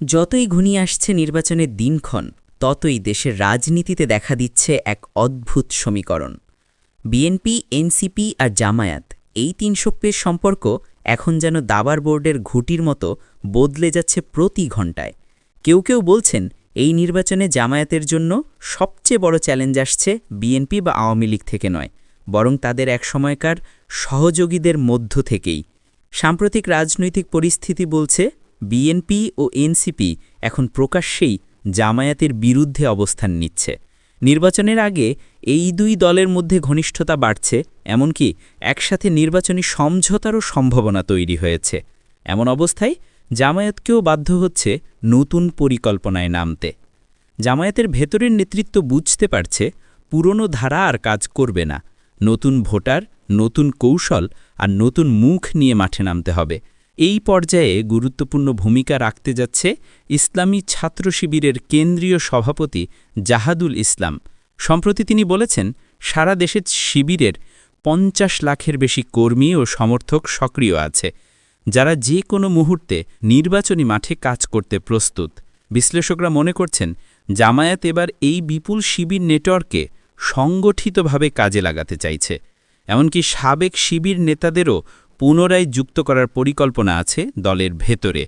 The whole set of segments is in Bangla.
যতই ঘনিয়ে আসছে নির্বাচনের দিনক্ষণ, ততই দেশের রাজনীতিতে দেখা দিচ্ছে এক অদ্ভুত সমীকরণ। বিএনপি, এনসিপি আর জামায়াত এই তিন শক্তির সম্পর্ক এখন যেন দাবার বোর্ডের ঘুটির মতো বদলে যাচ্ছে প্রতি ঘণ্টায়। কেউ কেউ বলছেন, এই নির্বাচনে জামায়াতের জন্য সবচেয়ে বড় চ্যালেঞ্জ আসছে বিএনপি বা আওয়ামী লীগ থেকে নয়, বরং তাদের এক সময়কার সহযোগীদের মধ্য থেকেই। সাম্প্রতিক রাজনৈতিক পরিস্থিতি বলছে বিএনপি ও এনসিপি এখন প্রকাশ্যেই জামায়াতের বিরুদ্ধে অবস্থান নিচ্ছে। নির্বাচনের আগে এই দুই দলের মধ্যে ঘনিষ্ঠতা বাড়ছে, এমনকি একসাথে নির্বাচনী সমঝোতারও সম্ভাবনা তৈরি হয়েছে। এমন অবস্থায় জামায়াতকেও বাধ্য হচ্ছে নতুন পরিকল্পনায় নামতে। জামায়াতের ভেতরের নেতৃত্ব বুঝতে পারছে পুরনো ধারা আর কাজ করবে না। নতুন ভোটার, নতুন কৌশল আর নতুন মুখ নিয়ে মাঠে নামতে হবে। এই পর্যায়ে গুরুত্বপূর্ণ ভূমিকা রাখতে যাচ্ছে ইসলামী ছাত্র শিবিরের কেন্দ্রীয় সভাপতি জাহাদুল ইসলাম। সম্প্রতি তিনি বলেছেন, সারা দেশে শিবিরের পঞ্চাশ লাখের বেশি কর্মী ও সমর্থক সক্রিয় আছে, যারা যে কোনো মুহূর্তে নির্বাচনী মাঠে কাজ করতে প্রস্তুত। বিশ্লেষকরা মনে করছেন, জামায়াত এবার এই বিপুল শিবির নেটওয়ার্কে সংগঠিতভাবে কাজে লাগাতে চাইছে। এমনকি সাবেক শিবির নেতাদেরও পুনরায় যুক্ত করার পরিকল্পনা আছে দলের ভেতরে।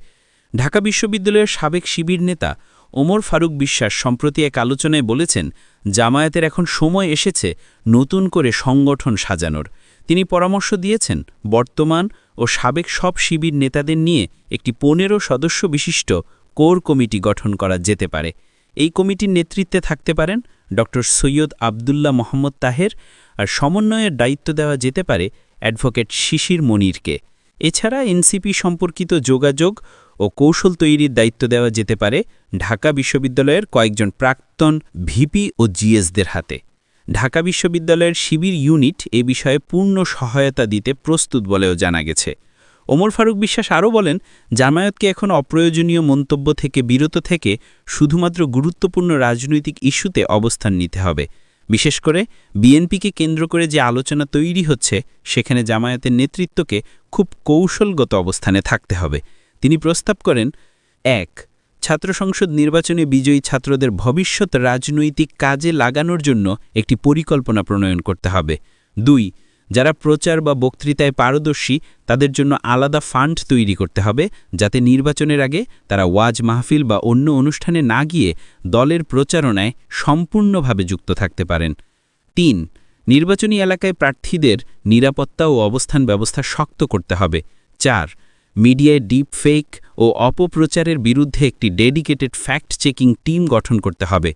ঢাকা বিশ্ববিদ্যালয়ের সাবেক শিবির নেতা ওমর ফারুক বিশ্বাস সম্প্রতি এক আলোচনায় বলেছেন, জামায়াতের এখন সময় এসেছে নতুন করে সংগঠন সাজানোর। তিনি পরামর্শ দিয়েছেন, বর্তমান ও সাবেক সব শিবির নেতাদের নিয়ে একটি পনেরো সদস্য বিশিষ্ট কোর কমিটি গঠন করা যেতে পারে। এই কমিটির নেতৃত্বে থাকতে পারেন ড সৈয়দ আবদুল্লাহ মোহাম্মদ তাহের, আর সমন্বয়ের দায়িত্ব দেওয়া যেতে পারে অ্যাডভোকেট শিশির মনিরকে। এছাড়া এনসিপি সম্পর্কিত যোগাযোগ ও কৌশল তৈরির দায়িত্ব দেওয়া যেতে পারে ঢাকা বিশ্ববিদ্যালয়ের কয়েকজন প্রাক্তন ভিপি ও জিএসদের হাতে। ঢাকা বিশ্ববিদ্যালয়ের শিবির ইউনিট এ বিষয়ে পূর্ণ সহায়তা দিতে প্রস্তুত বলেও জানা গেছে। ওমর ফারুক বিশ্বাস আরও বলেন, জামায়াতকে এখন অপ্রয়োজনীয় মন্তব্য থেকে বিরত থেকে শুধুমাত্র গুরুত্বপূর্ণ রাজনৈতিক ইস্যুতে অবস্থান নিতে হবে। বিশেষ করে বিএনপিকে কেন্দ্র করে যে আলোচনা তৈরি হচ্ছে, সেখানে জামায়াতের নেতৃত্বকে খুব কৌশলগত অবস্থানে থাকতে হবে। তিনি প্রস্তাব করেন, এক, ছাত্র সংসদ নির্বাচনে বিজয়ী ছাত্রদের ভবিষ্যৎ রাজনৈতিক কাজে লাগানোর জন্য একটি পরিকল্পনা প্রণয়ন করতে হবে। দুই যারা প্রচার বা বক্তৃতায় পারদর্শী, তাদের জন্য আলাদা ফান্ড তৈরি করতে হবে, যাতে নির্বাচনের আগে তারা ওয়াজ মাহফিল বা অন্য অনুষ্ঠানে না গিয়ে দলের প্রচারণায় সম্পূর্ণভাবে যুক্ত থাকতে পারেন। তিন, নির্বাচনী এলাকায় প্রার্থীদের নিরাপত্তা ও অবস্থান ব্যবস্থা শক্ত করতে হবে। চার, মিডিয়ায় ডিপ ফেক ও অপপ্রচারের বিরুদ্ধে একটি ডেডিকেটেড ফ্যাক্ট চেকিং টিম গঠন করতে হবে।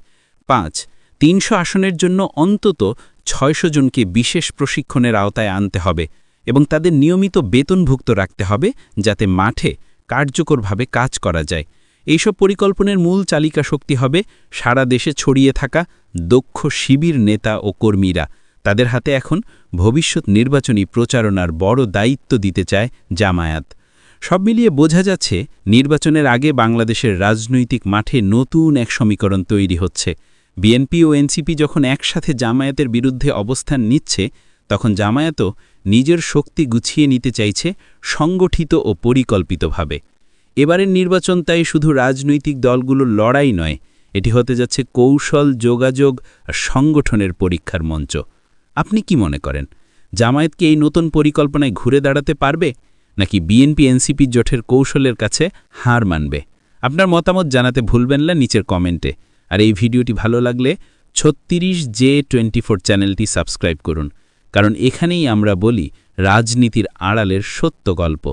পাঁচ, তিনশো আসনের জন্য অন্তত ছয়শো জনকে বিশেষ প্রশিক্ষণের আওতায় আনতে হবে এবং তাদের নিয়মিত বেতনভুক্ত রাখতে হবে যাতে মাঠে কার্যকরভাবে কাজ করা যায়। এইসব পরিকল্পনার মূল চালিকা শক্তি হবে সারা দেশে ছড়িয়ে থাকা দক্ষ শিবির নেতা ও কর্মীরা। তাদের হাতে এখন ভবিষ্যৎ নির্বাচনী প্রচারণার বড় দায়িত্ব দিতে চায় জামায়াত। সব মিলিয়ে বোঝা যাচ্ছে, নির্বাচনের আগে বাংলাদেশের রাজনৈতিক মাঠে নতুন এক সমীকরণ তৈরি হচ্ছে। বিএনপি ও এনসিপি যখন একসাথে জামায়াতের বিরুদ্ধে অবস্থান নিচ্ছে, তখন জামায়াতও নিজের শক্তি গুছিয়ে নিতে চাইছে সংগঠিত ও পরিকল্পিতভাবে। এবারের নির্বাচন তাই শুধু রাজনৈতিক দলগুলোর লড়াই নয়, এটি হতে যাচ্ছে কৌশল, যোগাযোগ আর সংগঠনের পরীক্ষার মঞ্চ। আপনি কি মনে করেন, জামায়াত কি এই নতুন পরিকল্পনায় ঘুরে দাঁড়াতে পারবে, নাকি বিএনপি এনসিপি জোটের কৌশলের কাছে হার মানবে? আপনার মতামত জানাতে ভুলবেন না নিচের কমেন্টে। আর এই ভিডিওটি ভালো লাগলে ছত্রিশ জে টোয়েন্টি চ্যানেলটি সাবস্ক্রাইব করুন। কারণ এখানেই আমরা বলি রাজনীতির আড়ালের সত্য গল্প।